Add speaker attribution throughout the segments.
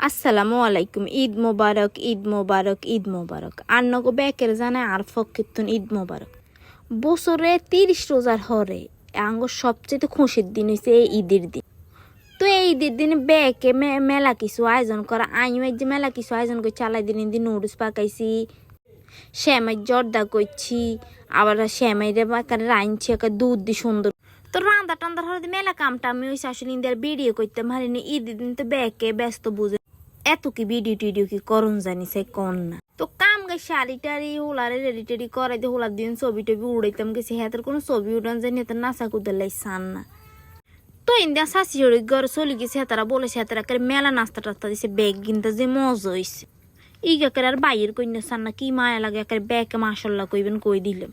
Speaker 1: আসসালামু আলাইকুম, ঈদ মোবারক ঈদ মোবারক ঈদ মোবারক। আন্নগো বেকের জানে আর ফকিতুন ঈদ মোবারক। বছরে তিরিশ রোজার হরে আঙ্গ সবচেয়ে খুশির দিন হয়েছে এই ঈদের দিন। তো এই ঈদের দিন মে- মেলা কিছু আয়োজন করা। আমিও যে মেলা কিছু আয়োজন করছি চালাই দিন দিন নুডলস পাকাইছি, শ্যামাই জর্দা করছি আবার শ্যামাইরে বাকারে রাইনছি একটা দুধ দি সুন্দর। তো রান্দা টান্দার হলে মেলা কামটা আমি ওই শাশুড়ি ইন্দিয়ার ভিডিও করতে পারিনি। ঈদের দিন তো ব্যাকে ব্যস্ত বুঝে এত কি ভিডিও টিডিও কি করুন জানি সে কন না। তো কাম গে শাড়ি টাড়ি, হোলারে রেডি টেডি করাই দিয়ে হোলার দিন ছবি টবি উড়াইতাম গেছি হাতের কোনো ছবি উঠান জানি, হাতের নাচা লাই সান না। তো ইন্দিয়া শাশি হড়ি ঘর চলি গেছে, হাতারা বলেছে হাতারা করে মেলা নাস্তা টাস্তা দিছে, ব্যাগ কিনতে যে মজ হয়েছে ইগা করে আর বাইরের কন্যা সান না, কি মায়া লাগে একের ব্যাগে মাসাল্লাহ কইবেন, কই দিলাম।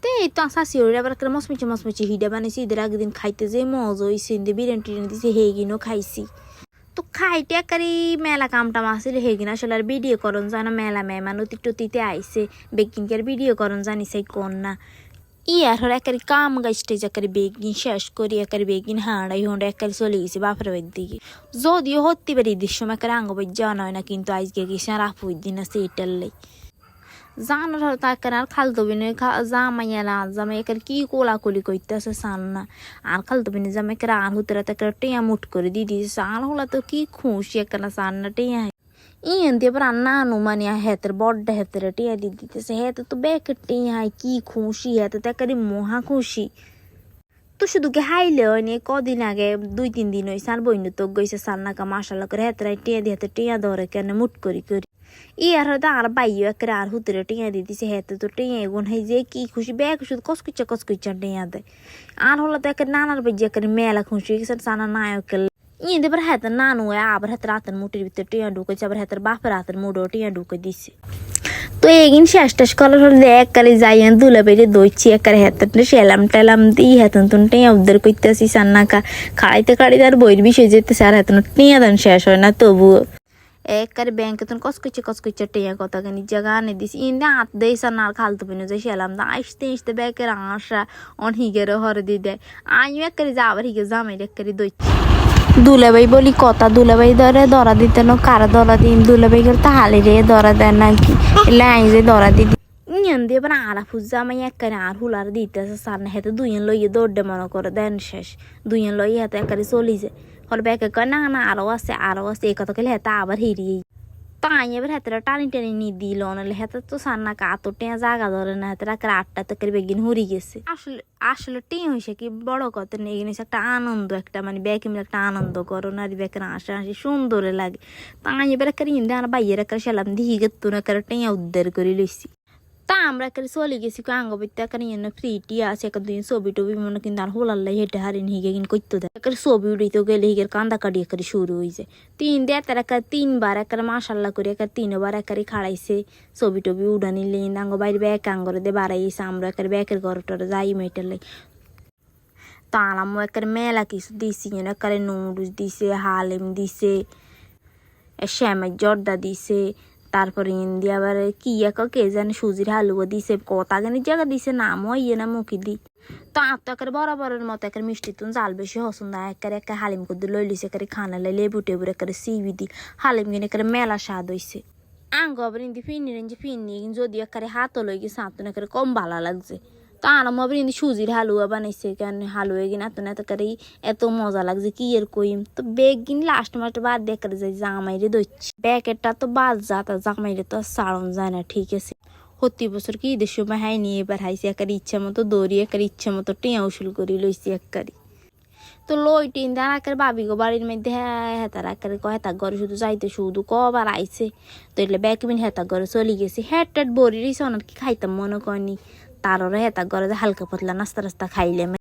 Speaker 1: তো এই তো শাশি হড়ি আবার করে মসমুচি মসমুচি হিডা বানাইছি, ঈদের আগের দিন খাইতে যে মজ হয়েছে ইন্দে বিরিয়ানি টিরিয়ানি দিছে হে গিনও খাইছি। তো খাইতে একারি মেলা কামটা মাসিল হেগিন আসলে আর ভিডিও করন জানো মেলা মেহমান অতি টতিতে আইসে বেকিংকের ভিডিও করন জানি সেই কোন না। ই আর হর একারি কাম গাইস্টে একারি বেগিন শেষ করি, একারি বেগিন হাঁড়াই হন্ডা একারি চলে গেছে বাপের বাড়ির দিকে। যদিও হতে পারি ঈদের সময় একারি আঙ্গ যাওয়া হয় না, কিন্তু আজকে গেছে আর আপু দিন আছে এটার লাই। জানার তাকে আর খালতো বিনে জামাইয়া না জামাই একার কি কোলাকুলি করতেছে সান না আর খালতো বিনে জামাই একার আর হতে রাতে একার টিয়া মুট করে দিয়ে দিয়েছে আর হলা তো কি খুশি একার সান না টিয়া ইয়েন দিয়ে আবার আন্না আনুমানি হেতের বড্ডা হেতের টিয়া দিয়ে দিতেছে হেতে তো বেকের টিয়া কি খুশি হেতে তো একারি মহা খুশি তো শুধু কি হাইলে হয়নি কদিন আগে দুই তিন দিন হয়েছে আর বইন তো গইছে সান্নাকা মাসাল্লা করে হেতরাই টিয়া দিয়ে হাতে টিয়া ধরে কেন মুট করি করি ই আর হয়তো আর বাইও একের আর হুতরে টিয়া দিয়ে দিছে হেতে তো টিয়া এগুন হাই যে কি খুশি ব্যাগ শুধু কসকুচ্চা কসকুচ্চা টিয়া দেয় আর হলো তো একের নানার বেজে একের মেলা খুশি গেছে সানা নায়কের ইয়ে দেবার হাতের নানু আবার হাতের রাতের মুটির ভিতরে টিয়া ঢুকেছে আবার হাতের বাপের হাতের মুডো টিয়া ঢুকে দিছে তো এগিন শেষ টেস করার হলে এককালে যাইয়ান দুলা বেড়ে দইছি এককারে হেতার সেলাম টেলাম দিই হেতন তুন টেয়া উদ্ধার করতেছি সান্নাকা। খাড়াইতে খাড়াইতে আর বইয়ের বিষয় যেতেছে, আর হেতন টিয়া দান শেষ হয় না, তবুও। একবারে ব্যাংকে তুন কসকইছে কসকইছে টিয়া কথা কানি জায়গা আনে দিছি ইন্দে হাত দেই সান আর খালতো পিনে যাই সেলাম দা আইসতে আইসতে ব্যাগের আশা অন হিগের হরে দি দেয় আমিও একবারে যাবার হিগে জামাই একবারে দইছি দুলাভাই বলি কথা দুলাভাই ধরে ধরা দিতে না কারা ধরা দিন দুলাভাই করে তাহালে রে ধরা দেয় নাকি এলে আই যে ধরা দিদি ইয়ন দিয়ে এবার আরা ফুজা আমি একবারে আর হুলার দিতেছে সার না হেতে দুইজন লইয়ে দৌড়ে মনে করে দেন শেষ দুইজন লইয়ে হাতে একবারে চলি হল ব্যাকে কয় না না আরও আছে আরও আছে এই কথা কইলে হেতে আবার হিরিয়ে তাই এবার হেতেরা টানি টানি নি দিল নাহলে হেতে তো সার না কাতো টেয়া জাগা ধরে না হেতেরা করে আটটা তো বেগিন হরি গেছে আসলে আসলে টেঁ হয়েছে কি বড় কথা নেই জিনিস একটা আনন্দ একটা মানে ব্যাকে মিলে একটা আনন্দ করো না ব্যাকের হাসি হাসি সুন্দর লাগে তাই এবার একটা ইন্দে আর বাইয়ের একটা সেলাম দিয়ে গেতো না একটা টেঁয়া উদ্ধার করে লইছি তা আমরা একটা চলে গেছি আঙ্গ বইতে একটা ইয়ে ফ্রি টি আছে দুই ছবি টবি মনে কিন্তু আর হোলাল্লাই হেঁটে হারিন, হিগে কিন করতে দেয়। একটা ছবি উড়িতে গেলে হিগের কান্দা কাটি একারে শুরু হয়ে যায়। তিন দিয়ে তার একটা তিনবার একটা মাসাল্লা করে একটা তিনবার একারে খাড়াইছে, ছবি টবি উড়ানি লিন আঙ্গ বাইরে ব্যাগ আঙ্গরে দিয়ে বাড়াইছে, আমরা একটা ব্যাগের ঘর টরে যাই মেয়েটার লাই। তালামো একটা মেলা কিছু দিছি একারে নুডলস দিছে, হালিম দিছে শ্যামের জর্দা দিছে তারপরে ইন্দি আবার কি এক কে জানে সুজির হালুয়া দিছে, কথা গানি জায়গা দিছে, নামও ইয়ে না মুখি দি। তো আত্ম একের বরাবরের মতো একের মিষ্টি তুন জাল বেশি হসন না, একের একে হালিম কুদ্দু লই লিছে একের খানা লাই লেবু টেবুর একের সিবি দি, হালিম গিনে একের মেলা স্বাদ হইছে। আঙ্গ আবার ইন্দি ফিনি রেঞ্জি ফিনি যদি একের হাত লই গিয়ে সাঁতুন একের কম ভালো লাগছে। তো আরাম আবার ইন্দি সুজির হালুয়া বানাইছে কেন হালুয়া কিনা এত এত করে এত মজা লাগছে, কি এর কইম? তো বেগ কিন লাস্ট মাস্ট বাদ দেখে যাই জামাইরে দইছি ব্যাকেটটা তো বাদ যা তা জামাইরে তো সারণ যায় না, ঠিক আছে। প্রতি বছর কি ঈদের সময় হাই নিয়ে এবার হাইছে, একার ইচ্ছা মতো দৌড়ি, একার ইচ্ছা মতো টিয়া উসুল করি লইছি এককারি তো লই টিন একের বাবি গো বাড়ির মধ্যে হ্যাঁ হেতার একের হেতার ঘরে শুধু যাইতে, শুধু কবার আইছে। তো এলে ব্যাক মিন হেতার ঘরে চলে গেছি। হেড টেড বড়ি রয়েছে অনেক কি খাইতাম, মনে করেনি। তারও হেতার করে হালকা পাতলা নাস্তা রাস্তা খাইলে